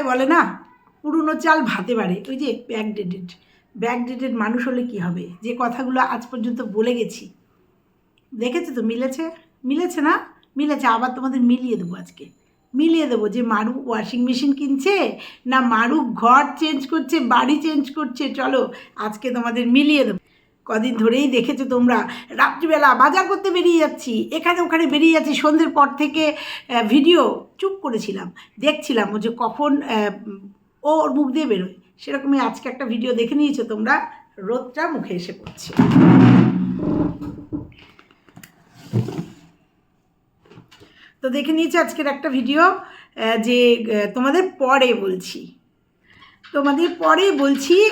কথায় বলে না, পুরনো চাল ভাতে বাড়ে। ওই যে ব্যাকডেটেড ব্যাকডেটেড মানুষ হলে কি হবে? যে কথাগুলো আজ পর্যন্ত বলে গেছি। দেখেছ তো, মিলেছে? মিলেছে না? মিলেছে, আবার তোমাদের মিলিয়ে দেবো আজকে। মিলিয়ে দেবো যে মারু ওয়াশিং মেশিন কিনছে, না মারু ঘর চেঞ্জ করছে, বাড়ি চেঞ্জ করছে। চলো, আজকে তোমাদের মিলিয়ে দেবো। কদিন ধরেই দেখেছ তোমরা, রাত্রিবেলা বাজার করতে বেরিয়ে যাচ্ছি। এখানে ওখানে বেরিয়ে যাচ্ছি, সন্ধ্যের পর থেকে ভিডিও চুপ করেছিলাম। দেখছিলাম ও যে কখন ওর মুখ দিয়ে বেরোয়। সেরকমই আজকে একটা ভিডিও দেখে নিয়েছো তোমরা, রোদটা মুখে এসে পড়ছে। তো দেখে নিয়েছি আজকের একটা ভিডিও যে তোমাদের পরে বলছি। তোমাদের পরে বলছি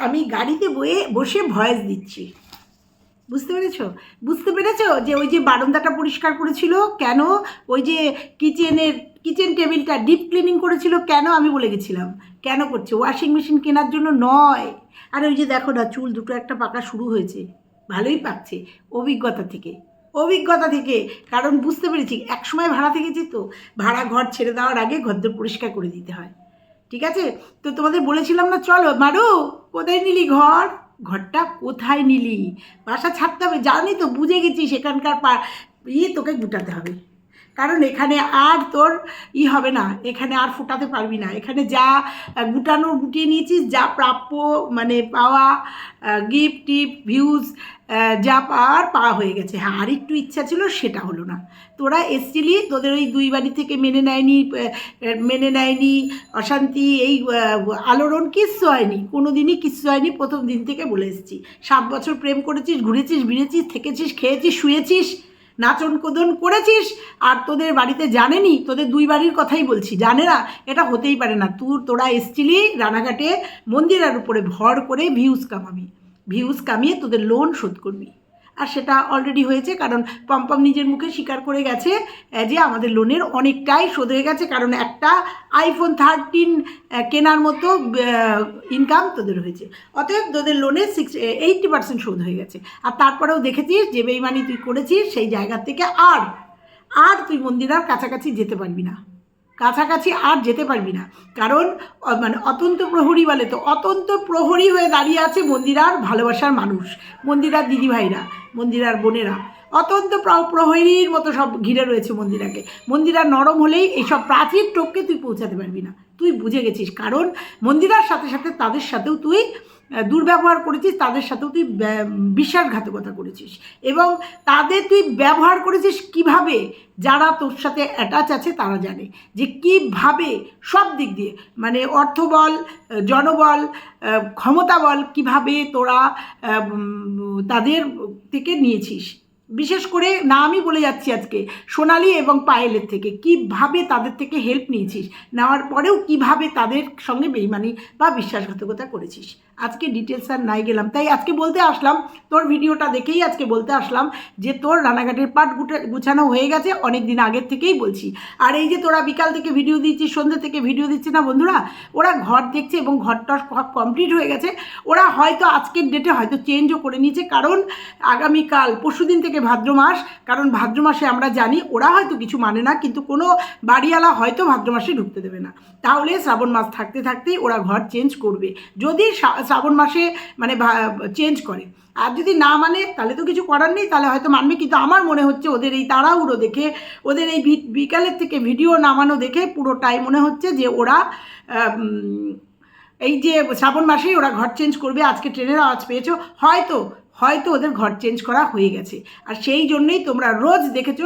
আমি গাড়িতে বয়ে বসে ভয়েস দিচ্ছি। বুঝতে পেরেছ? বুঝতে পেরেছ যে ওই যে বারান্দাটা পরিষ্কার করেছিল? কেন? ওই যে কিচেনের কিচেন টেবিলটা ডিপ ক্লিনিং করেছিল? কেন? আমি বলে গেছিলাম। কেন করছে? ওয়াশিং মেশিন কেনার জন্য নয়। আর ওই যে দেখো না, চুল দুটো একটা পাকা শুরু হয়েছে। ভালোই পাচ্ছে অভিজ্ঞতা থেকে। অভিজ্ঞতা থেকে। কারণ বুঝতে পেরেছি, একসময় ভাড়া থেকেছি তো ভাড়া ঘর ছেড়ে দেওয়ার আগে ঘরদোর পরিষ্কার করে দিতে হয়। ঠিক আছে? তো তোমাদের বলেছিলাম না, চলো, মারু, কোথায় নিলি ঘর? ঘরটা কোথায় নিলি? বাসা ছাড়তে হবে, জানি তো, বুঝে গেছি সেখানকার পা ইয়ে তোকে গুটাতে হবে। কারণ এখানে আর তোর ই হবে না, এখানে আর ফোটাতে পারবি না। এখানে যা গুটানো গুটিয়ে নিয়েছিস, যা প্রাপ্য মানে পাওয়া গিফট টিপ ভিউজ যা পাওয়ার পাওয়া হয়ে গেছে। হ্যাঁ আর একটু ইচ্ছা ছিল, সেটা হলো না। তোরা এসছিলি, তোদের ওই দুই বাড়ি থেকে মেনে নেয়নি মেনে নেয়নি, অশান্তি, এই আলোড়ন কিচ্ছু হয়নি কোনো দিনই কিচ্ছু হয়নি, প্রথম দিন থেকে বলে এসেছি। সাত বছর প্রেম করেছিস, ঘুরেছিস বিড়েছিস থেকেছিস, খেয়েছিস, শুয়েছিস নাচন কোদন করেছিস আর তোদের বাড়িতে জানেনি, তোদের দুই বাড়ির কথাই বলছি। জানে না, এটা হতেই পারে না। তুই, তোরা এসছিলি রানাঘাটে মন্দিরের উপরে ভর করে ভিউজ কামাবি। ভিউজ কামিয়ে তোদের লোন শোধ করবি। আর সেটা অলরেডি হয়েছে, কারণ পম্পম নিজের মুখে স্বীকার করে গেছে যে আমাদের লোনের অনেকটাই শোধ হয়ে গেছে, কারণ একটা আইফোন থার্টিন কেনার মতো ইনকাম তোদের হয়েছে। অতএব তোদের লোনের সিক্স এইটটি পার্সেন্ট শোধ হয়ে গেছে। আর তারপরেও দেখেছিস, যে বেইমানি তুই করেছিস, সেই জায়গা থেকে আর আর তুই মন্দিরার কাছাকাছি যেতে পারবি না। কাছাকাছি আর যেতে পারবি না। কারণ মানে অতন্ত প্রহরী বলে তো অতন্ত প্রহরী হয়ে দাঁড়িয়ে আছে মন্দিরার ভালোবাসার মানুষ, মন্দিরার দিদিভাইরা, মন্দিরার বোনেরা। অতন্ত প্র- প্রহরীর মতো সব ঘিরে রয়েছে মন্দিরাকে। মন্দিরা নরম হলেই এইসব প্রাচীর টোপকে তুই পৌঁছাতে পারবি না। তুই বুঝে গেছিস, কারণ মন্দিরার সাথে সাথে তাদের সাথেও তুই দুর্ব্যবহার করেছিস, তাদের সাথেও তুই বিশ্বাসঘাতকতা করেছিস। এবং তাদের তুই ব্যবহার করেছিস কীভাবে, যারা তোর সাথে অ্যাটাচ আছে তারা জানে। যে কীভাবে, সব দিক দিয়ে মানে অর্থবল জনবল ক্ষমতা বল, কীভাবে তোরা তাদের থেকে নিয়েছিস। বিশেষ করে, না আমি বলে যাচ্ছি আজকে, সোনালি এবং পায়েলের থেকে, কীভাবে তাদের থেকে হেল্প নিয়েছিস, নেওয়ার পরেও কীভাবে তাদের সঙ্গে বেইমানি বা বিশ্বাসঘাতকতা করেছিস। আজকে ডিটেলস আর নাই গেলাম। তাই আজকে বলতে আসলাম, তোর ভিডিওটা দেখেই আজকে বলতে আসলাম যে তোর রানাঘাটের পাট গুছানো হয়ে গেছে অনেক দিন আগের থেকেই বলছি। আর এই যে তোরা বিকাল থেকে ভিডিও দিচ্ছিস, সন্ধ্যে থেকে ভিডিও দিচ্ছি না বন্ধুরা, ওরা ঘর দেখছে এবং ঘরটা কমপ্লিট হয়ে গেছে। ওরা হয়তো আজকের ডেটে হয়তো চেঞ্জও করে নিয়েছে, কারণ আগামীকাল, পরশুদিন থেকে ভাদ্র মাস, কারণ ভাদ্র মাসে আমরা জানি ওরা হয়তো কিছু মানে না, কিন্তু কোনো বাড়িওয়ালা হয়তো ভাদ্র মাসে ঢুকতে দেবে না। তাহলে শ্রাবণ মাস থাকতে থাকতেই ওরা ঘর চেঞ্জ করবে। যদি শ্রাবণ মাসে মানে চেঞ্জ করে। আর যদি না মানে তাহলে তো কিছু করার নেই, তাহলে হয়তো মানবে, কিন্তু আমার মনে হচ্ছে ওদের এই তাড়াহুড়ো দেখে, ওদের এই বিকালের থেকে ভিডিও নামানো দেখে পুরোটাই মনে হচ্ছে যে ওরা এই যে শ্রাবণ মাসেই ওরা ঘর চেঞ্জ করবে, আজকে ট্রেনের আওয়াজ পেয়েছ। হয়তো হয়তো ওদের ঘর চেঞ্জ করা হয়ে গেছে। আর সেই জন্যই তোমরা রোজ দেখেছ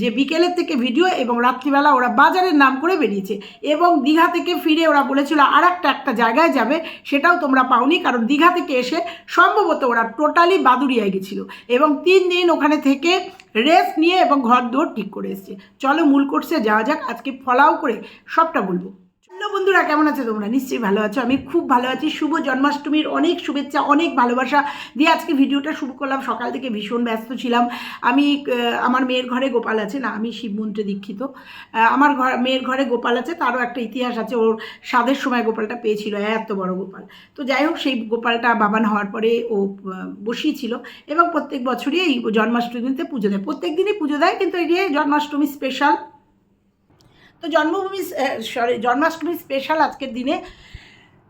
যে বিকেলের থেকে ভিডিও এবং রাত্রিবেলা ওরা বাজারের নাম করে বেরিয়েছে এবং দীঘা থেকে ফিরে ওরা বলেছিল আর একটা একটা জায়গায় যাবে। সেটাও তোমরা পাওনি কারণ দীঘা থেকে এসে সম্ভবত ওরা টোটালি বাদুড়িয়ায় গেছিল এবং তিন দিন ওখানে থেকে রেস্ট নিয়ে এবং ঘর দৌড় ঠিক করে এসছে। চলো মূল কোর্সে যাওয়া যাক। আজকে ফলাও করে সবটা বলব। হ্যালো বন্ধুরা, কেমন আছো তোমরা? নিশ্চয়ই ভালো আছো। আমি খুব ভালো আছি। শুভ জন্মাষ্টমীর অনেক শুভেচ্ছা, অনেক ভালোবাসা দিয়ে আজকে ভিডিওটা শুরু করলাম। সকাল থেকে ভীষণ ব্যস্ত ছিলাম। আমি আমার মেয়ের ঘরে গোপাল আছে না, আমি শিবমন্ত্রে দীক্ষিত। আমার ঘর, মেয়ের ঘরে গোপাল আছে, তারও একটা ইতিহাস আছে। ওর স্বাদের সময় গোপালটা পেয়েছিল, এত বড় গোপাল। তো যাই হোক, সেই গোপালটা বাবান হওয়ার পরে ও বসিয়েছিল এবং প্রত্যেক বছরই এই জন্মাষ্টমীতে পুজো দেয়। প্রত্যেক দিনই পুজো দেয়, কিন্তু এই যে জন্মাষ্টমী স্পেশাল তো জন্মভূমি সরি জন্মাষ্টমী স্পেশাল আজকের দিনে।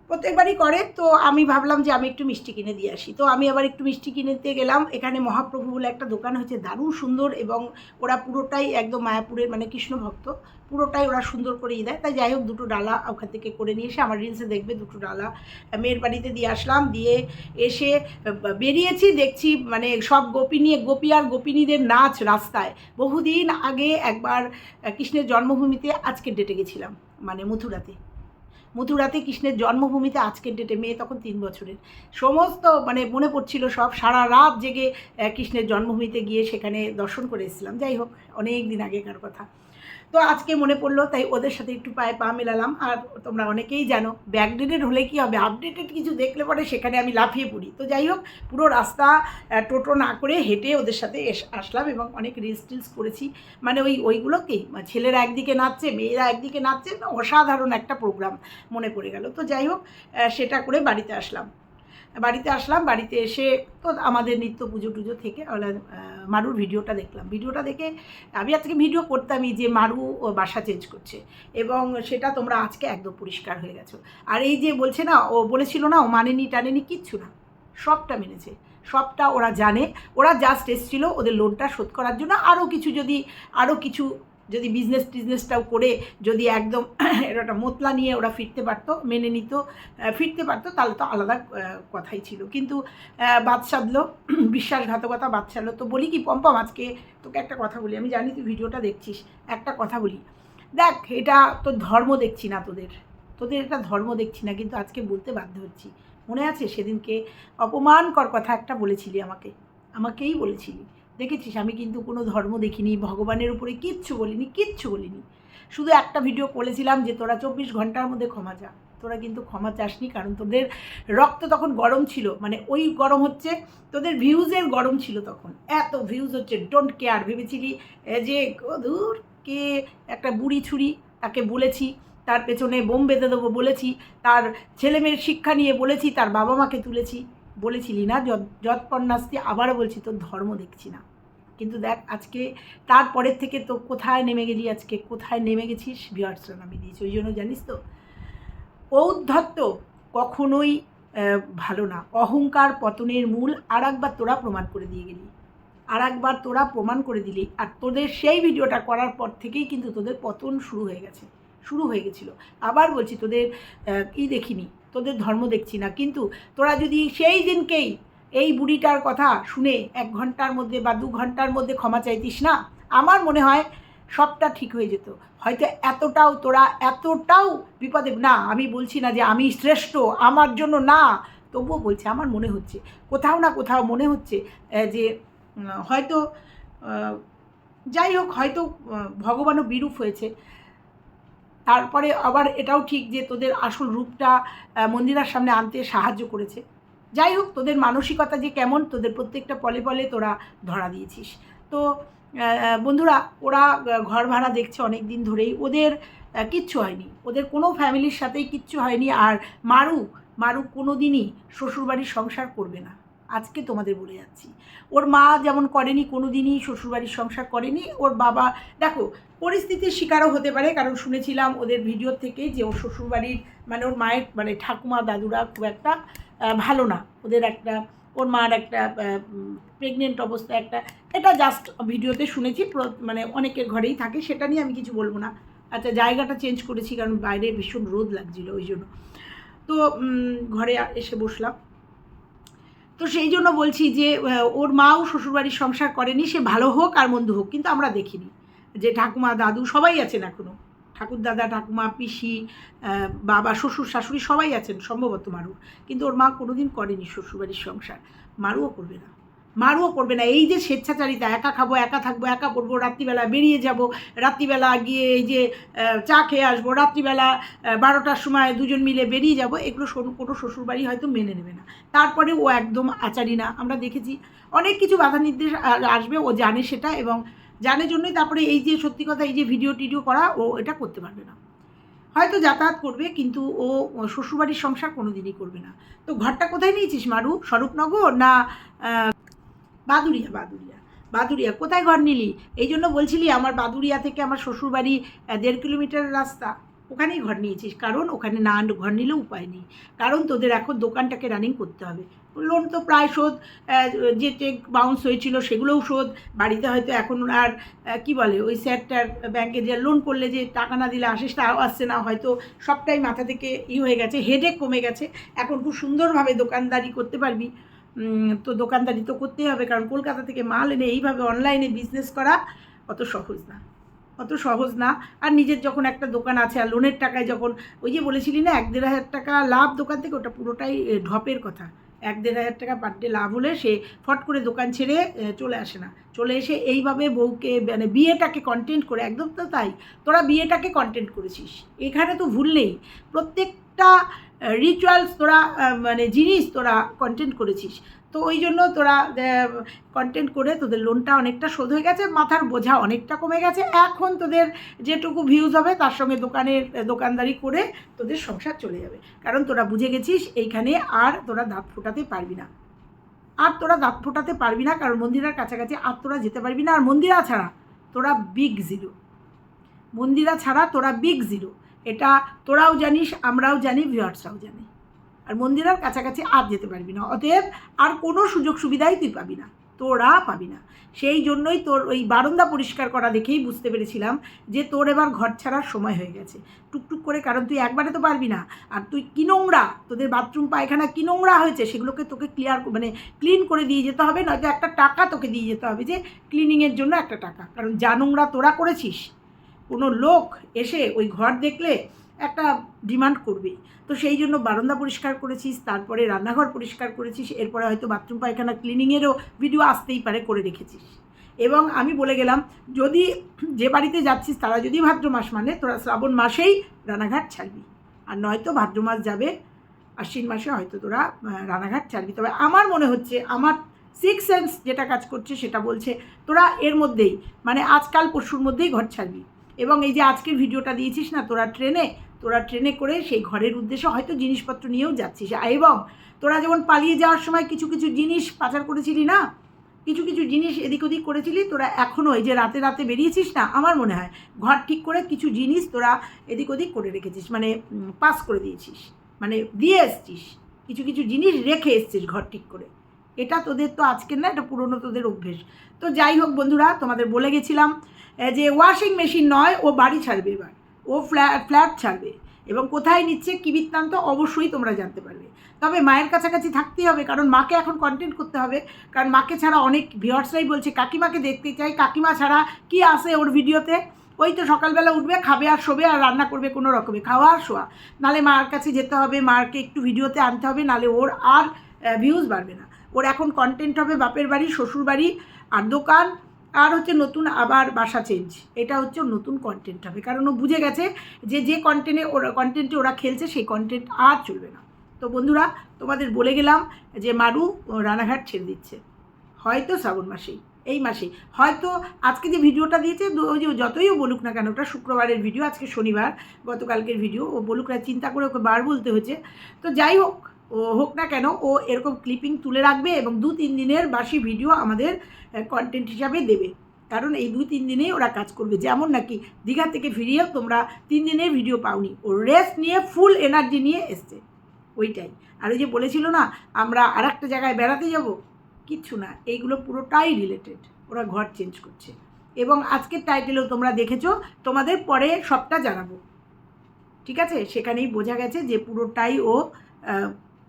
প্রত্যেকবারই করে, তো আমি ভাবলাম যে আমি একটু মিষ্টি কিনে দিয়ে আসি। তো আমি আবার একটু মিষ্টি কিনেতে গেলাম। এখানে মহাপ্রভু বলে একটা দোকান হয়েছে, দারুণ সুন্দর এবং ওরা পুরোটাই একদম মায়াপুরের মানে কৃষ্ণ ভক্ত পুরোটাই ওরা সুন্দর করেই দেয়। তাই যাই হোক, দুটো ডালা ওখান থেকে করে নিয়ে এসে আমার রিলসে দেখবে, দুটো ডালা মেয়ের বাড়িতে দিয়ে আসলাম। দিয়ে এসে বেরিয়েছি, দেখছি মানে সব গোপিনী গোপী আর গোপিনীদের নাচ রাস্তায়। বহুদিন আগে একবার কৃষ্ণের জন্মভূমিতে আজকের ডেটে গেছিলাম মানে মথুরাতে। মথুরাতে কৃষ্ণের জন্মভূমিতে আজকের ডেটে মেয়ে তখন তিন বছরের। সমস্ত মানে মনে পড়ছিল সব সারা রাত জেগে কৃষ্ণের জন্মভূমিতে গিয়ে সেখানে দর্শন করে এসেছিলাম। যাই হোক, অনেক দিন আগেকার কথা। তো আজকে মনে পড়ল, তাই ওদের সাথে একটু পায়ে পা মেলালাম। আর তোমরা অনেকেই জানো ব্যাকডেটেড হলে কি হবে? আপডেটেড কিছু দেখলে পরে সেখানে আমি লাফিয়ে পড়ি। তো যাই হোক, পুরো রাস্তা টোটো না করে হেঁটে ওদের সাথে আসলাম এবং অনেক রিলস টিলস করেছি। মানে ওই ওইগুলোকেই ছেলেরা একদিকে নাচছে, মেয়েরা একদিকে নাচছে অসাধারণ একটা প্রোগ্রাম মনে পড়ে গেল। তো যাই হোক সেটা করে বাড়িতে আসলাম। বাড়িতে আসলাম, বাড়িতে এসে তো আমাদের নিত্য পুজো টুজো থেকে মারুর ভিডিওটা দেখলাম। ভিডিওটা দেখে আমি আজকে ভিডিও করতামই যে মারু ও বাসা চেঞ্জ করছে এবং সেটা তোমরা আজকে একদম পরিষ্কার হয়ে গেছো। আর এই যে বলছে না, ও বলেছিল না, ও মানেনি টানেনি কিচ্ছু না, সবটা মেনেছে। সবটা ওরা জানে, ওরা জাস্ট এসেছিল ওদের লোনটা শোধ করার জন্য আরও কিছু যদি আরও কিছু যদি বিজনেস টিজনেসটাও করে যদি একদম একটা মোতলা নিয়ে ওরা ফিরতে পারতো, মেনে নিত ফিরতে পারতো, তাহলে তো আলাদা কথাই ছিল। কিন্তু বাদ বিশ্বাসঘাতকতা বাদ তো বলি কি, পম্পম, আজকে তোকে একটা কথা বলি। আমি জানি তুই ভিডিওটা দেখছিস, একটা কথা বলি। দেখ, এটা তোর ধর্ম দেখছি না তোদের। তোদের এটা ধর্ম দেখছি না, কিন্তু আজকে বলতে বাধ্য হচ্ছি। মনে আছে সেদিনকে? অপমানকর কথা একটা বলেছিলি আমাকে। আমাকেই বলেছিলি। দেখেছিস? আমি কিন্তু কোনো ধর্ম দেখিনি, ভগবানের উপরে কিচ্ছু বলিনি কিচ্ছু বলিনি। শুধু একটা ভিডিও করেছিলাম যে তোরা চব্বিশ ঘণ্টার মধ্যে ক্ষমা চা। তোরা কিন্তু ক্ষমা চাসনি কারণ তোদের রক্ত তখন গরম ছিল। মানে ওই গরম হচ্ছে, তোদের ভিউজের গরম ছিল তখন। এত ভিউজ হচ্ছে ডোন্ট কেয়ার ভেবেছিলি যে দূর কে, একটা বুড়ি ছুরি, তাকে বলেছি, তার পেছনে বোম বেঁধে দেবো বলেছি, তার ছেলেমেয়ের শিক্ষা নিয়ে বলেছি, তার বাবা মাকে তুলেছি। বলেছিলি না, যৎ যৎপন্যাস্তি আবারও বলছি তোর ধর্ম দেখছি না। কিন্তু দেখ, আজকে তারপরের থেকে তো কোথায় নেমে গেলি, আজকে কোথায় নেমে গেছিস ভিওয়ার্সরা নামিয়ে দিয়েছি। ওই জন্য জানিস তো, ঔদ্ধত্য কখনোই ভালো না। অহংকার পতনের মূল আর একবার তোরা প্রমাণ করে দিয়ে গেলি। আর একবার তোরা প্রমাণ করে দিলি। আর তোদের সেই ভিডিওটা করার পর থেকেই কিন্তু তোদের পতন শুরু হয়ে গেছে, শুরু হয়ে গেছিল। আবার বলছি তোদের ই দেখিনি? তোদের ধর্ম দেখছি না। কিন্তু তোরা যদি সেই দিনকেই এই বুড়িটার কথা শুনে এক ঘণ্টার মধ্যে বা দু ঘণ্টার মধ্যে ক্ষমা চাইতিস না, আমার মনে হয় সবটা ঠিক হয়ে যেত। হয়তো এতটাও তোরা এতটাও বিপদে না, আমি বলছি না যে আমি শ্রেষ্ঠ, আমার জন্য না, তবুও বলছে আমার মনে হচ্ছে। কোথাও না কোথাও মনে হচ্ছে যে হয়তো যাই হোক, হয়তো ভগবানও বিরূপ হয়েছে। তারপরে আবার এটাও ঠিক যে তোদের আসল রূপটা মন্দিরার সামনে আনতে সাহায্য করেছে। যাই হোক, তোদের মানসিকতা যে কেমন, তোদের প্রত্যেকটা পলে পলে তোরা ধরা দিয়েছিস। তো বন্ধুরা, ওরা ঘর ভাড়া দেখছে অনেক দিন ধরেই। ওদের কিচ্ছু হয়নি। ওদের কোনো ফ্যামিলির সাথেই কিচ্ছু হয়নি। আর মারু মারু কোনো দিনই শ্বশুরবাড়ির সংসার করবে না। আজকে তোমাদের বলে যাচ্ছি। ওর মা যেমন করেনি কোনো দিনই শ্বশুরবাড়ির সংসার করেনি, ওর বাবা, দেখো, পরিস্থিতির শিকারও হতে পারে, কারণ শুনেছিলাম ওদের ভিডিও থেকে যে ওর শ্বশুরবাড়ির মানে ওর মায়ের মানে ঠাকুমা, দাদুরা খুব একটা ভালো না। ওদের একটা, ওর মার একটা প্রেগনেন্ট অবস্থা একটা, এটা জাস্ট ভিডিওতে শুনেছি মানে অনেকের ঘরেই থাকে, সেটা নিয়ে আমি কিছু বলব না। আচ্ছা জায়গাটা চেঞ্জ করেছি, কারণ বাইরে ভীষণ রোদ লাগছিল, ওই জন্য। তো ঘরে এসে বসলাম। তো সেই জন্য বলছি যে ওর মাও শ্বশুরবাড়ির সংসার করেনি, সে ভালো হোক আর মন্দ হোক, কিন্তু আমরা দেখিনি। যে ঠাকুমা, দাদু সবাই আছেন এখনও ঠাকুর দাদা ঠাকুমা, পিসি বাবা, শ্বশুর, শাশুড়ি সবাই আছেন, সম্ভবত মারু কিন্তু ওর মা কোনোদিন করেনি শ্বশুরবাড়ির সংসার। মারুও করবে না। মারুও করবে না। এই যে স্বেচ্ছাচারিতা, একা খাব, একা থাকব, একা পড়ব রাত্রিবেলা বেরিয়ে যাব, রাত্রিবেলা গিয়ে এই যে চা খেয়ে আসব, রাত্রিবেলা বারোটার সময় দুজন মিলে বেরিয়ে যাব, এগুলো কোনো শ্বশুরবাড়ি হয়তো মেনে নেবে না। তারপরে ও একদম আচারি না। আমরা দেখেছি অনেক কিছু বাধা নির্দেশ আসবে, ও জানে সেটা এবং জানে জন্যই তারপরে এই যে সত্যি কথা, এই যে ভিডিও টিডিও করা, ও এটা করতে পারবে না। হয়তো যাতায়াত করবে, কিন্তু ও শ্বশুরবাড়ির সংসার কোনো দিনই করবে না। তো ঘরটা কোথায় নিয়েছিস মারু? স্বরূপনগর না বাদুরিয়া বাদুরিয়া বাদুরিয়া কোথায় ঘর নিলি? এই জন্য বলছিলি আমার বাদুরিয়া থেকে আমার শ্বশুরবাড়ি দেড় কিলোমিটার রাস্তা। ওখানেই ঘর নিয়েছিস। কারণ ওখানে না ঘর নিলেও উপায় নেই। কারণ তোদের এখন দোকানটাকে রানিং করতে হবে। লোন তো প্রায় শোধ যে চেক বাউন্স হয়েছিল সেগুলোও শোধ। বাড়িতে হয়তো এখন আর কি বলে, ওই স্যারটার ব্যাংকে যে লোন করলে যে টাকা না দিলে আসিস তা আসছে না। হয়তো সবটাই মাথা থেকে ই হয়ে গেছে হেডেক কমে গেছে। এখন খুব সুন্দরভাবে দোকানদারি করতে পারবি। তো দোকানদারি তো করতেই হবে, কারণ কলকাতা থেকে মাল এনে এইভাবে অনলাইনে বিজনেস করা অত সহজ না। অত সহজ না। আর নিজের যখন একটা দোকান আছে, আর লোনের টাকায় যখন, ওই যে বলেছিলি না, এক দেড় হাজার টাকা লাভ দোকান থেকে, ওটা পুরোটাই ঢপের কথা। এক দেড় হাজার টাকা পার ডে লাভ হলে সে ফট করে দোকান ছেড়ে চলে আসে না। চলে এসে এইভাবে বউকে মানে বিয়েটাকে কন্টেন্ট করে, একদম তো তাই, তোরা বিয়েটাকে কন্টেন্ট করেছিস। এখানে তো ভুললেই প্রত্যেকটা রিচুয়ালস তোরা মানে জিনিস তোরা কন্টেন্ট করেছিস। তো ওই জন্য তোরা কন্টেন্ট করে তোদের লোনটা অনেকটা শোধ হয়ে গেছে, মাথার বোঝা অনেকটা কমে গেছে। এখন তোদের যেটুকু ভিউজ হবে, তার সঙ্গে দোকানের, দোকানদারি করে তোদের সংসার চলে যাবে। কারণ তোরা বুঝে গেছিস, এইখানে আর তোরা দাঁত ফোটাতে পারবি না। আর তোরা দাঁত ফোটাতে পারবি না, কারণ মন্দিরের কাছাকাছি আর তোরা যেতে পারবি না। আর মন্দিরা ছাড়া তোরা বিগ জিরো মন্দিরা ছাড়া তোরা বিগ জিরো এটা তোরাও জানিস, আমরাও জানি ভিউয়ার্সরাও জানি। আর মন্দিরের কাছাকাছি আর যেতে পারবি না। অতএব আর কোনো সুযোগ সুবিধাই তুই পাবি না। তোরা পাবি না। সেই জন্যই তোর ওই বারান্দা পরিষ্কার করা দেখেই বুঝতে পেরেছিলাম যে তোর এবার ঘর ছাড়ার সময় হয়ে গেছে। টুকটুক করে, কারণ তুই একবারে তো পারবি না। আর তুই কি নোংরা? তোদের বাথরুম পায়খানা কি নোংরা হয়েছে? সেগুলোকে তোকে ক্লিয়ার মানে ক্লিন করে দিয়ে যেতে হবে, নয়তো একটা টাকা তোকে দিয়ে যেতে হবে যে ক্লিনিংয়ের জন্য একটা টাকা। কারণ যা নোংরা তোরা করেছিস কোনো লোক এসে ওই ঘর দেখলে একটা ডিমান্ড করবে। তো সেই জন্য বারান্দা পরিষ্কার করেছিস, তারপরে রান্নাঘর পরিষ্কার করেছিস, এরপরে হয়তো বাথরুম, পায়খানা, ক্লিনিংয়েরও ভিডিও আসতেই পারে করে রেখেছিস। এবং আমি বলে গেলাম, যদি যে বাড়িতে যাচ্ছিস তারা যদি ভাদ্র মাস মানে তোরা শ্রাবণ মাসেই রানাঘাট ছাড়বি। আর নয়তো ভাদ্র মাস যাবে, আশ্বিন মাসে হয়তো তোরা রানাঘাট ছাড়বি। তবে আমার মনে হচ্ছে, আমার সিক্স সেন্স যেটা কাজ করছে সেটা বলছে, তোরা এর মধ্যেই মানে আজকাল পরশুর মধ্যেই ঘর ছাড়বি। এবং এই যে আজকের ভিডিওটা দিয়েছিস না, তোরা ট্রেনে তোরা ট্রেনে করে সেই ঘরের উদ্দেশ্যে হয়তো জিনিসপত্র নিয়েও যাচ্ছিস। এবং তোরা যেমন পালিয়ে যাওয়ার সময় কিছু কিছু জিনিস পাচার করেছিলি না? কিছু কিছু জিনিস এদিক ওদিক করেছিলি? তোরা এখনও এই যে রাতে রাতে বেরিয়েছিস না? আমার মনে হয় ঘর ঠিক করে কিছু জিনিস তোরা এদিক ওদিক করে রেখেছিস মানে পাস করে দিয়েছিস মানে দিয়ে এসছিস। কিছু কিছু জিনিস রেখে এসছিস ঘর ঠিক করে। এটা তোদের তো আজকের না, এটা পুরনো তোদের অভ্যেস। তো যাই হোক বন্ধুরা, তোমাদের বলে গেছিলাম যে ওয়াশিং মেশিন নয়, ও বাড়ি ছাড়বে এবার। ও ফ্ল্যাট ফ্ল্যাট ছাড়বে। এবং কোথায় নিচ্ছে কী বৃত্তান্ত অবশ্যই তোমরা জানতে পারবে। তবে মায়ের কাছাকাছি থাকতেই হবে, কারণ মাকে এখন কন্টেন্ট করতে হবে। কারণ মাকে ছাড়া অনেক ভিওয়ার্সরাই বলছে, কাকিমাকে দেখতে চাই, কাকিমা ছাড়া কি আসে ওর ভিডিওতে? ওই তো সকালবেলা উঠবে, খাবে আর শোবে আর রান্না করবে কোনো রকমে, খাওয়া আর শোয়া। নালে মার কাছে যেতে হবে মাকে একটু ভিডিওতে আনতে হবে, নালে ওর আর ভিউজ বাড়বে না। ওর এখন কন্টেন্ট হবে বাপের বাড়ি শ্বশুর বাড়ি আর দোকান আর হচ্ছে নতুন আবার বাসা চেঞ্জ এটা হচ্ছে নতুন কন্টেন্ট হবে। কারণ ও বুঝে গেছে যে যে কন্টেন্টে ওরা কন্টেন্টে ওরা খেলছে, সেই কন্টেন্ট আর চলবে না। তো বন্ধুরা, তোমাদের বলে গেলাম যে, মারু রানাঘাট ছেড়ে দিচ্ছে। হয়তো শ্রাবণ মাসেই এই মাসেই হয়তো আজকে যে ভিডিওটা দিয়েছে ওই যে যতই ও বলুক না কেন, ওটা শুক্রবারের ভিডিও, আজকে শনিবার, গতকালকের ভিডিও, ও বলুক না, চিন্তা করে ওকে বার বলতে হয়েছে। তো যাই হোক ও হোক না কেন, ও এরকম ক্লিপিং তুলে রাখবে এবং দু তিন দিনের বাসি ভিডিও আমাদের কন্টেন্ট হিসাবে দেবে। কারণ এই দুই তিন দিনেই ওরা কাজ করবে। যেমন নাকি দীঘা থেকে ফিরিয়ে তোমরা তিন দিনের ভিডিও পাওনি। ও রেস্ট নিয়ে ফুল এনার্জি নিয়ে এসছে। ওইটাই। আর ওই যে বলেছিল না, আমরা আর একটা জায়গায় বেড়াতে যাব? কিচ্ছু না। এইগুলো পুরোটাই রিলেটেড ওরা ঘর চেঞ্জ করছে। এবং আজকের টাইটেলেও তোমরা দেখেছ। তোমাদের পরে সবটা জানাব। ঠিক আছে? সেখানেই বোঝা গেছে যে পুরোটাই ও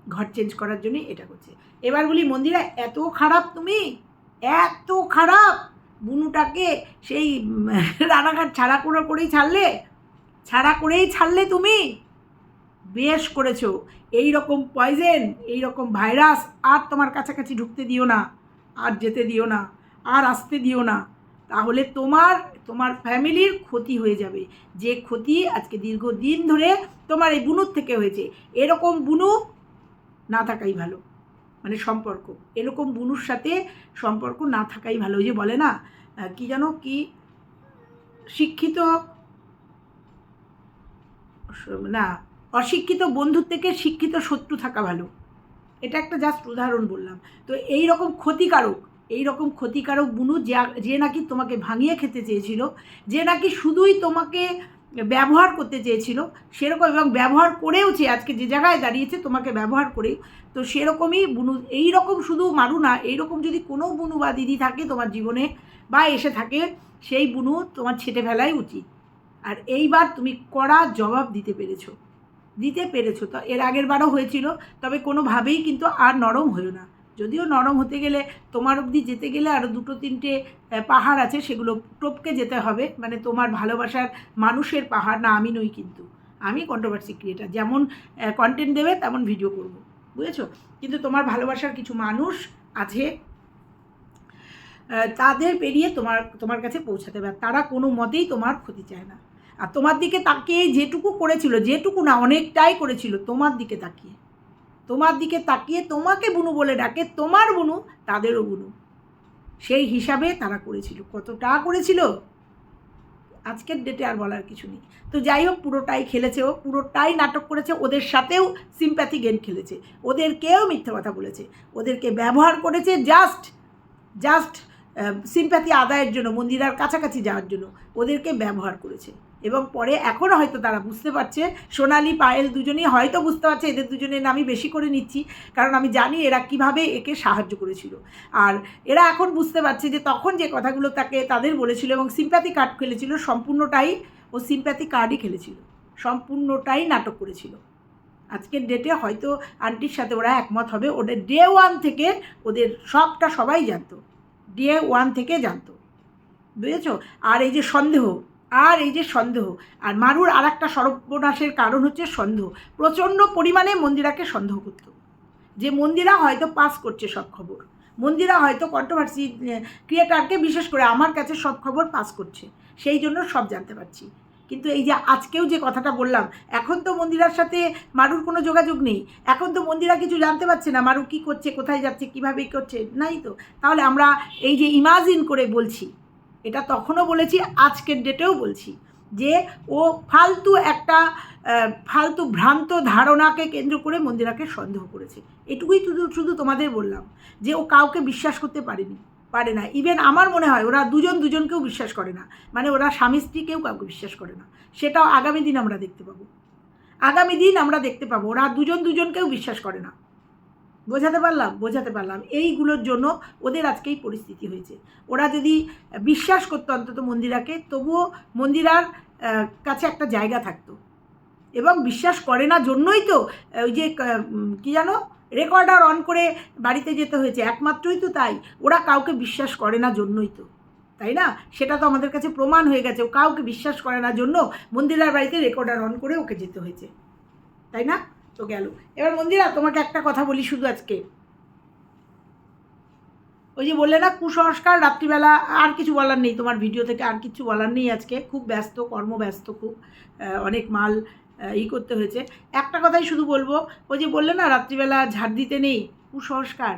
ঘর চেঞ্জ করার জন্যই এটা করছে। এবার বলি, মন্দিরা, এত খারাপ তুমি? এত খারাপ? বুনুটাকে সেই রানাঘাট ছাড়া করে, করেই ছাড়লে? ছাড়া করেই ছাড়লে তুমি? বেশ করেছ। এই রকম পয়জেন এই রকম ভাইরাস আর তোমার কাছাকাছি ঢুকতে দিও না, আর যেতে দিও না, আর আসতে দিও না। তাহলে তোমার তোমার ফ্যামিলির ক্ষতি হয়ে যাবে। যে ক্ষতি আজকে দীর্ঘদিন ধরে তোমার এই বুনুর থেকে হয়েছে। এরকম বুনু না থাকাই ভালো। মানে সম্পর্ক। এরকম বুনুর সাথে সম্পর্ক না থাকাই ভালো। যে বলে না কি জানো কি? শিক্ষিত না, অশিক্ষিত বন্ধুর থেকে শিক্ষিত শত্রু থাকা ভালো। এটা একটা জাস্ট উদাহরণ বললাম। তো এই রকম ক্ষতিকারক এই রকম ক্ষতিকারক বুনু যা- যে নাকি তোমাকে ভাঙিয়ে খেতে চেয়েছিল, যে নাকি শুধুই তোমাকে ব্যবহার করতে চেয়েছিল, সেরকম এবং ব্যবহার করেও করেওছে আজকে যে জায়গায় দাঁড়িয়েছে তোমাকে ব্যবহার করে তো সেরকমই বুনু এই রকম শুধু মারু না, এইরকম যদি কোনো বুনু বা দিদি থাকে তোমার জীবনে বা এসে থাকে, সেই বুনু তোমার ছেটে ফেলাই উচিত। আর এইবার তুমি কড়া জবাব দিতে পেরেছ। দিতে পেরেছ। তো এর আগের বারও হয়েছিল, তবে কোনোভাবেই কিন্তু আর নরম হয়েও না। যদিও নরম হতে গেলে তোমার অবধি যেতে গেলে আরও দুটো তিনটে পাহাড় আছে, সেগুলো টপকে যেতে হবে। মানে তোমার ভালোবাসার মানুষের পাহাড়, না আমি নই কিন্তু। আমি কন্ট্রোভার্সি ক্রিয়েটার যেমন কন্টেন্ট দেবে, তেমন ভিডিও করব। বুঝেছ? কিন্তু তোমার ভালোবাসার কিছু মানুষ আছে তাদের পেরিয়ে তোমার তোমার কাছে পৌঁছাতে আর তারা কোনো মতেই তোমার ক্ষতি চায় না। আর তোমার দিকে তাকিয়ে যেটুকু করেছিল, যেটুকু না, অনেকটাই করেছিল, তোমার দিকে তাকিয়ে। তোমার দিকে তাকিয়ে তোমাকে বুনু বলে ডাকে, তোমার বুনু, তাদেরও বুনু। সেই হিসাবে তারা করেছিল। কতটা করেছিল? আজকের ডেটে আর বলার কিছু নেই। তো যাই হোক, পুরোটাই খেলেছে ও, পুরোটাই নাটক করেছে। ওদের সাথেও সিম্প্যাথি গেম খেলেছে। ওদেরকেও মিথ্যে কথা বলেছে। ওদেরকে ব্যবহার করেছে জাস্ট জাস্ট সিম্প্যাথি আদায়ের জন্য, মন্দিরার কাছাকাছি যাওয়ার জন্য। ওদেরকে ব্যবহার করেছে। এবং পরে এখনও হয়তো তারা বুঝতে পারছে। সোনালি, পায়েল দুজনেই হয়তো বুঝতে পারছে, এদের দুজনের নামই বেশি করে নিচ্ছি, কারণ আমি জানি এরা কীভাবে একে সাহায্য করেছিল। আর এরা এখন বুঝতে পারছে যে তখন যে কথাগুলো তাকে, তাদের বলেছিল এবং সিম্প্যাথি কার্ড খেলেছিল, সম্পূর্ণটাই ও সিম্প্যাথি কার্ডই খেলেছিল। সম্পূর্ণটাই নাটক করেছিল। আজকের ডেটে হয়তো আন্টির সাথে ওরা একমত হবে, ওদের ডে ওয়ান থেকে ওদের সবটা সবাই জানতো। ডে ওয়ান থেকে জানতো। বুঝেছ? আর এই যে সন্দেহ আর এই যে সন্দেহ, আর মারুর আর একটা সর্বনাশের কারণ হচ্ছে সন্দেহ। প্রচণ্ড পরিমাণে মন্দিরাকে সন্দেহ করতো। যে মন্দিরা হয়তো পাস করছে সব খবর। মন্দিরা হয়তো কন্ট্রোভার্সি ক্রিয়েটারকে বিশেষ করে আমার কাছে সব খবর পাস করছে। সেই জন্য সব জানতে পারছি। কিন্তু এই যে আজকেও যে কথাটা বললাম, এখন তো মন্দিরার সাথে মারুর কোনো যোগাযোগ নেই। এখন তো মন্দিরা কিছু জানতে পারছে না, মারু কী করছে, কোথায় যাচ্ছে, কীভাবে করছে, নাই তো? তাহলে আমরা এই যে ইমাজিন করে বলছি এটা তখনও বলেছি, আজকের ডেটেও বলছি যে ও ফালতু একটা ফালতু ভ্রান্ত ধারণাকে কেন্দ্র করে মন্দিরাকে সন্দেহ করেছে। এটুকুই শুধু শুধু তোমাদের বললাম যে ও কাউকে বিশ্বাস করতে পারেনি, পারে না। ইভেন আমার মনে হয় ওরা দুজন দুজনকেও বিশ্বাস করে না। মানে ওরা স্বামী স্ত্রীকেও কাউকে বিশ্বাস করে না। সেটাও আগামী দিন আমরা দেখতে পাবো। আগামী দিন আমরা দেখতে পাবো। ওরা দুজন দুজনকেও বিশ্বাস করে না। বোঝাতে পারলাম বোঝাতে পারলাম। এইগুলোর জন্য ওদের আজকেই পরিস্থিতি হয়েছে। ওরা যদি বিশ্বাস করতো অন্তত মন্দিরাকে, তবুও মন্দিরার কাছে একটা জায়গা থাকতো। এবং বিশ্বাস করে না জন্যই তো ওই যে কি জানো? রেকর্ডার অন করে বাড়িতে যেতে হয়েছে। একমাত্রই তো তাই। ওরা কাউকে বিশ্বাস করে না জন্যই তো। তাই না? সেটা তো আমাদের কাছে প্রমাণ হয়ে গেছে। ও কাউকে বিশ্বাস করে না জন্য মন্দিরার বাড়িতে রেকর্ডার অন করে ওকে যেতে হয়েছে। তাই না? তো গেল। এবার মন্দিরা, তোমাকে একটা কথা বলি শুধু আজকে। ওই যে বললে না, কুসংস্কার রাত্রিবেলা আর কিছু বলার নেই। তোমার ভিডিও থেকে আর কিছু বলার নেই আজকে। খুব ব্যস্ত, কর্মব্যস্ত, খুব অনেক মাল ই করতে হয়েছে। একটা কথাই শুধু বলব, ওই যে বললে না, রাত্রিবেলা ঝাড় দিতে নেই। কুসংস্কার।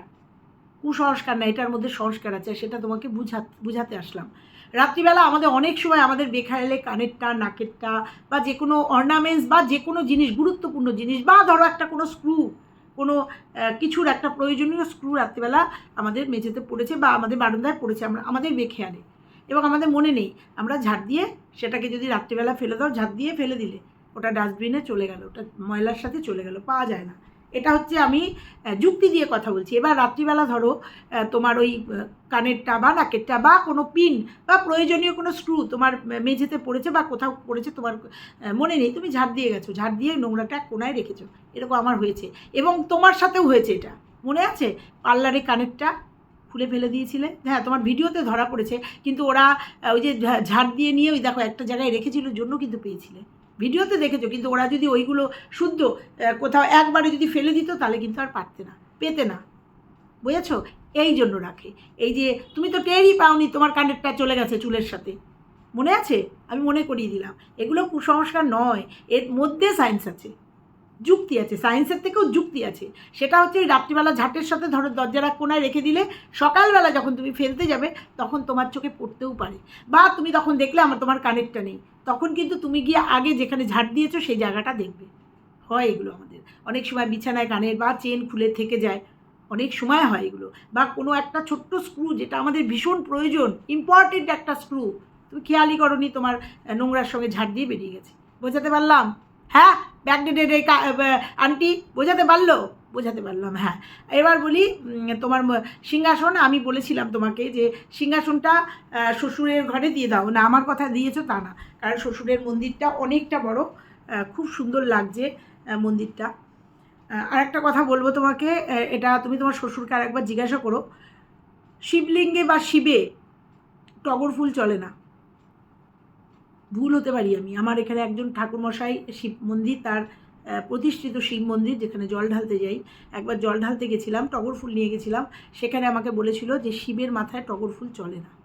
কুসংস্কার না, এটার মধ্যে সংস্কার আছে, সেটা তোমাকে বুঝা বুঝাতে আসলাম। রাত্রিবেলা আমাদের অনেক সময় আমাদের বেখায়ালে কানেরটা, নাকেরটা বা যে কোনো অর্নামেন্টস বা যে কোনো জিনিস, গুরুত্বপূর্ণ জিনিস বা ধরো একটা কোনো স্ক্রু কোনো কিছুর একটা প্রয়োজনীয় স্ক্রু রাত্রিবেলা আমাদের মেঝেতে পড়েছে বা আমাদের বারান্দায় পড়েছে আমরা, আমাদের বেখেয়ালে। এবং আমাদের মনে নেই, আমরা ঝাড় দিয়ে সেটাকে যদি রাত্রিবেলা ফেলে দাও, ঝাড় দিয়ে ফেলে দিলে, ওটা ডাস্টবিনে চলে গেল, ওটা ময়লার সাথে চলে গেল, পাওয়া যায় না। এটা হচ্ছে আমি যুক্তি দিয়ে কথা বলছি। এবার রাত্রিবেলা ধরো তোমার ওই কানেরটা বা নাকেরটা বা কোনো পিন বা প্রয়োজনীয় কোনো স্ক্রু তোমার মেঝেতে পড়েছে বা কোথাও পড়েছে তোমার মনে নেই, তুমি ঝাড় দিয়ে গেছো। ঝাড় দিয়ে নোংরাটা কোনায় রেখেছো। এরকম আমার হয়েছে। এবং তোমার সাথেও হয়েছে এটা। মনে আছে? পার্লারে কানেরটা খুলে ফেলে দিয়েছিলে। হ্যাঁ তোমার ভিডিওতে ধরা পড়েছে। কিন্তু ওরা ওই যে ঝাড় দিয়ে নিয়ে ওই দেখো একটা জায়গায় রেখেছিল, জন্য কিন্তু পেয়েছিলে। ভিডিওতে দেখেছ, কিন্তু ওরা যদি ওইগুলো শুদ্ধ কোথাও একবারে যদি ফেলে দিত, তাহলে কিন্তু আর পারতে না, পেতে না। বুঝেছ? এই জন্য রাখে। এই যে, তুমি তো টেরই পাওনি তোমার কানেরটা চলে গেছে চুলের সাথে। মনে আছে? আমি মনে করিয়ে দিলাম। এগুলো কুসংস্কার নয়, এর মধ্যে সায়েন্স আছে। যুক্তি আছে সায়েন্সের থেকেও যুক্তি আছে। সেটা হচ্ছে রাত্রিবেলা ঝাঁটের সাথে ধরো দরজার এক কোনায় রেখে দিলে, সকালবেলা যখন তুমি ফেলতে যাবে, তখন তোমার চোখে পড়তেও পারে। বা তুমি তখন দেখলে আমার তোমার কানেরটা নেই। তখন কিন্তু তুমি গিয়ে আগে যেখানে ঝাঁট দিয়েছ, সেই জায়গাটা দেখবে। হয় এগুলো আমাদের। অনেক সময় বিছানায় কানের বা চেন খুলে থেকে যায়। অনেক সময় হয় এগুলো। বা কোনো একটা ছোট্ট স্ক্রু যেটা আমাদের ভীষণ প্রয়োজন ইম্পর্টেন্ট একটা স্ক্রু তুমি খেয়ালই করনি তোমার নোংরার সঙ্গে ঝাড় দিয়ে বেরিয়ে গেছে। বোঝাতে পারলাম? হ্যাঁ? ব্যাকডেটেড এই আন্টি, বোঝাতে পারল? বোঝাতে পারলাম হ্যাঁ। এবার বলি তোমার সিংহাসন, আমি বলেছিলাম তোমাকে যে সিংহাসনটা শ্বশুরের ঘরে দিয়ে দাও। না, আমার কথা দিয়েছ তা না। কারণ শ্বশুরের মন্দিরটা অনেকটা বড় খুব সুন্দর লাগছে মন্দিরটা। আর একটা কথা বলব তোমাকে এটা তুমি তোমার শ্বশুরকে আর একবার জিজ্ঞাসা করো। শিবলিঙ্গে বা শিবে টগর ফুল চলে না? ভুল হতে পারি আমি। আমার এখানে একজন ঠাকুরমশাই শিব মন্দির, তার প্রতিষ্ঠিত শিব মন্দির যেখানে জল ঢালতে যাই। একবার জল ঢালতে গেছিলাম, টগর ফুল নিয়ে গেছিলাম। সেখানে আমাকে বলেছিল যে শিবের মাথায় টগর ফুল চলে না।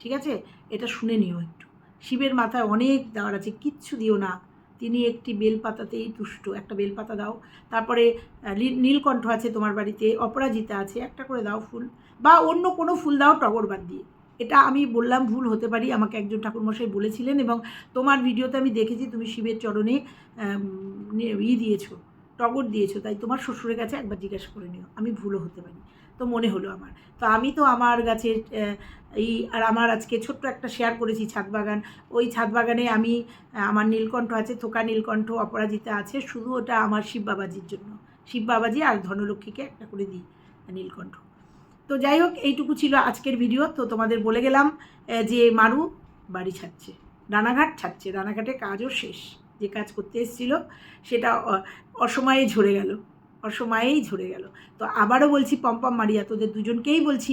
ঠিক আছে? এটা শুনে নিও একটু। শিবের মাথায় অনেক দেওয়ার আছে, কিচ্ছু দিও না। তিনি একটি বেলপাতাতেই তুষ্ট। একটা বেলপাতা দাও। তারপরে নীল- নীলকণ্ঠ আছে তোমার বাড়িতে, অপরাজিতা আছে, একটা করে দাও ফুল। বা অন্য কোনো ফুল দাও টগর বাদ দিয়ে। এটা আমি বললাম ভুল হতে পারি আমাকে একজন ঠাকুরমশাই বলেছিলেন এবং তোমার ভিডিওতে আমি দেখেছি তুমি শিবের চরণে ই দিয়েছ টগর দিয়েছ তাই তোমার শ্বশুরের কাছে একবার জিজ্ঞাসা করে নিও আমি ভুলও হতে পারি। তো মনে হলো আমার। তো আমি তো আমার আহ, এই আর আমার আজকে ছোট্ট একটা শেয়ার করেছি ছাদ বাগান। ওই ছাদ বাগানে আমি আমার নীলকণ্ঠ আছে থোকা নীলকণ্ঠ অপরাজিতা আছে শুধু ওটা আমার শিব বাবাজির জন্য। শিব বাবাজি আর ধনলক্ষ্মীকে একটা করে দিই নীলকণ্ঠ। তো যাই হোক এইটুকু ছিল আজকের ভিডিও তো তোমাদের বলে গেলাম যে মারু বাড়ি ছাড়ছে, রানাঘাট ছাড়ছে, রানাঘাটে কাজও শেষ। যে কাজ করতে এসেছিল, সেটা অসময়ে ঝরে গেল, অসময়েই ঝরে গেল। তো আবারও বলছি পম্পম মারিয়া, তোদের দুজনকেই বলছি,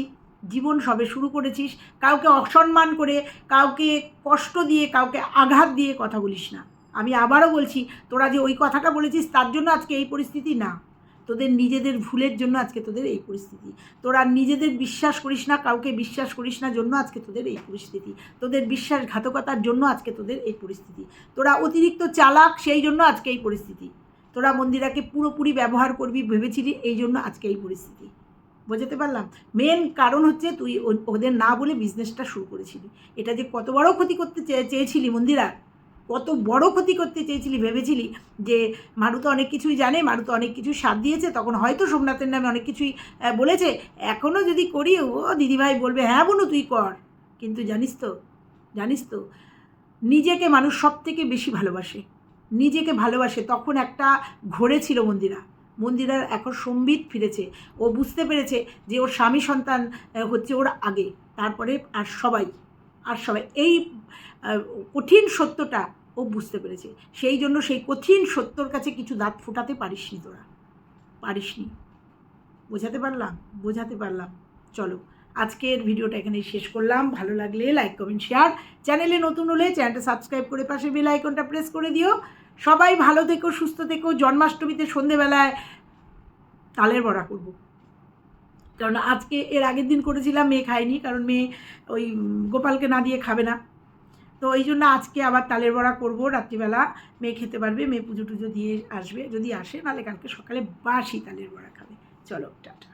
জীবন সবে শুরু করেছিস, কাউকে অসম্মান করে, কাউকে কষ্ট দিয়ে, কাউকে আঘাত দিয়ে কথা বলিস না। আমি আবারও বলছি, তোরা যে ওই কথাটা বলেছিস, তার জন্য আজকে এই পরিস্থিতি না। তোদের নিজেদের ভুলের জন্য আজকে তোদের এই পরিস্থিতি। তোরা নিজেদের বিশ্বাস করিস না, কাউকে বিশ্বাস করিস না জন্য আজকে তোদের এই পরিস্থিতি। তোদের বিশ্বাসঘাতকতার জন্য আজকে তোদের এই পরিস্থিতি। তোরা অতিরিক্ত চালাক, সেই জন্য আজকে এই পরিস্থিতি। তোরা মন্দিরাকে পুরোপুরি ব্যবহার করবি ভেবেছিলি, এই জন্য আজকে এই পরিস্থিতি। বোঝাতে পারলাম? মেন কারণ হচ্ছে তুই ওদের না বলে বিজনেসটা শুরু করেছিলি। এটা যে কত বড় ক্ষতি করতে চেয়ে- চেয়েছিলি মন্দিরা? কত বড় ক্ষতি করতে চেয়েছিলি, ভেবেছিলি? যে মারু তো অনেক কিছুই জানে মারু তো অনেক কিছুই সাথ দিয়েছে, তখন হয়তো সোমনাথের নামে অনেক কিছুই বলেছে। এখনও যদি করি, ও দিদিভাই বলবে হ্যাঁ বোনু, তুই কর। কিন্তু জানিস তো জানিস তো, নিজেকে মানুষ সব থেকে বেশি ভালোবাসে। নিজেকে ভালোবাসে, তখন একটা ঘোরে ছিল মন্দিরা। মন্দিরার এখন সম্বিত ফিরেছে। ও বুঝতে পেরেছে যে ওর স্বামী সন্তান হচ্ছে ওর আগে, তারপরে আর সবাই আর সবাই। এই কঠিন সত্যটা ও বুঝতে পেরেছে। সেই জন্য সেই কঠিন সত্যর কাছে কিছু দাঁত ফোটাতে পারিসনি তোরা। পারিসনি। বোঝাতে পারলাম? বোঝাতে পারলাম। চলো, আজকের ভিডিওটা এখানেই শেষ করলাম। ভালো লাগলে লাইক কমেন্ট শেয়ার চ্যানেলে নতুন হলে চ্যানেলটা সাবস্ক্রাইব করে পাশে বেল আইকনটা প্রেস করে দিও। সবাই ভালো থেকো, সুস্থ থেকো। জন্মাষ্টমীতে সন্ধেবেলায় তালের বড়া করব। কারণ আজকে এর আগের দিন করেছিলাম, মেয়ে খায়নি। কারণ মেয়ে ওই গোপালকে না দিয়ে খাবে না। তো এই জন্য আজকে আবার তালের বড়া করব। রাত্রিবেলা মেয়ে খেতে পারবে, মেয়ে পুজো টুজো দিয়ে আসবে। যদি আসে নাহলে কালকে সকালে বাসি তালের বড়া খাবে। চলো, টাটা।